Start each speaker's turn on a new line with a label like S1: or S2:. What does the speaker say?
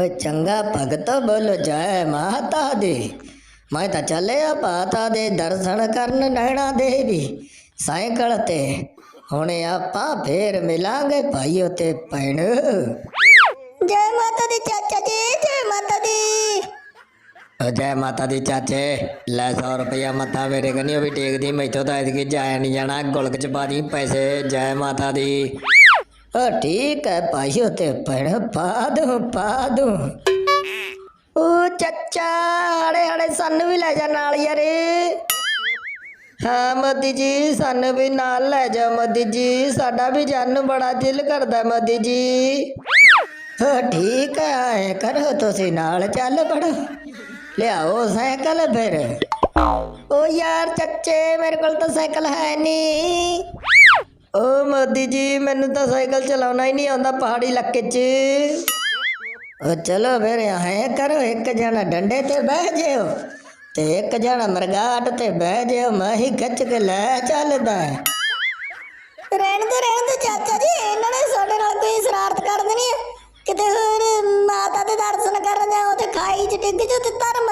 S1: ਓਏ ਚੰਗਾ ਭਗਤ ਬੋਲ ਜੈ ਮਾਤਾ ਦੀ। ਮੈਂ ਤਾਂ ਚੱਲਿਆ ਮਾਤਾ ਦੇ ਦਰਸ਼ਨ ਕਰਨ ਨੈਣਾ ਦੇਵੀ। ਸਾਈਕਲ ਤੇ ਹੁਣ ਆਪਾਂ ਫੇਰ ਮਿਲਾਂਗੇ ਭਾਈਓ ਤੇ ਭੈਣ। ਜੈ ਮਾਤਾ ਦੀ ਚਾਚਾ ਜੀ ਜੈ ਮਾਤਾ ਦੀ। ਓ ਜੈ ਮਾਤਾ ਦੀ ਚਾਚੇ ਲੈ 100 ਰੁਪਇਆ ਮੱਥਾ ਮੇਰੇ ਕਨੀ ਉਹ ਵੀ ਟੇਕਦੀ ਮੈਥੋਂ ਤਾਂ ਐਤਕੀ ਜਾਇਆ ਨਹੀਂ ਜਾਣਾ ਗੁਲਕ ਚ ਪਾ ਦੀ ਪੈਸੇ ਜੈ ਮਾਤਾ ਦੀ। ਓ ਠੀਕ ਹੈ ਭਾਈਓ ਤੇ ਭੈਣ ਪਾ ਦੂੰ ਪਾ ਦੂੰ ਓ ਚੱਚਾ ਹੜੇ ਹੜੇ ਸਾਨੂੰ ਵੀ ਲੈ ਜਾ ਨਾਲ ਯਾਰੇ। ਹਾਂ ਮੋਦੀ ਜੀ, ਸਾਨੂੰ ਵੀ ਨਾਲ ਲੈ ਜਾ ਮੋਦੀ ਜੀ। ਸਾਡਾ ਵੀ ਜਾਨ ਬੜਾ ਦਿਲ ਕਰਦਾ ਮੋਦੀ ਜੀ। ਹਾਂ ਠੀਕ ਹੈ ਕਰੋ ਤੁਸੀਂ ਨਾਲ ਚੱਲ ਪੜੋ। ਲਿਆਓ ਸਾਈਕਲ ਫਿਰ। ਓ ਯਾਰ ਚੱਚੇ, ਮੇਰੇ ਕੋਲ ਤਾਂ ਸਾਈਕਲ ਹੈ ਨਹੀਂ ਮੋਦੀ ਜੀ, ਮੈਨੂੰ ਤਾਂ ਸਾਈਕਲ ਚਲਾਉਣਾ ਹੀ ਨਹੀਂ ਆਉਂਦਾ ਪਹਾੜੀ ਇਲਾਕੇ 'ਚ। ਓ ਚਲੋ ਫਿਰ ਐਂ ਕਰੋ, ਇੱਕ ਜਣਾ ਡੰਡੇ ਤੇ ਬਹਿ ਜਿਓ ਤੇ ਇੱਕ ਜਣਾ ਮਰਗਾਟ ਤੇ ਬਹਿ ਜਿਓ, ਮੈਂ ਹੀ ਖਿੱਚ ਕੇ ਲੈ ਚੱਲਦਾ। ਰਹਿਣ ਦੇ ਰਹਿਣ ਦੇ ਚਾਚਾ ਜੀ, ਇਹਨਾਂ ਨੇ ਸਾਡੇ ਨਾਲ ਕੋਈ ਸ਼ਰਾਰਤ ਕਰ ਦੇਣੀ ਹੈ। ਕਿਤੇ ਹੋਰ ਮਾਤਾ ਦੇ ਦਰਸ਼ਨ ਕਰਨ ਜਾਓ ਤੇ ਖਾਈ ਚ ਡਿੱਗ ਜੋ ਤੇ ਧਰਮਰਾਜ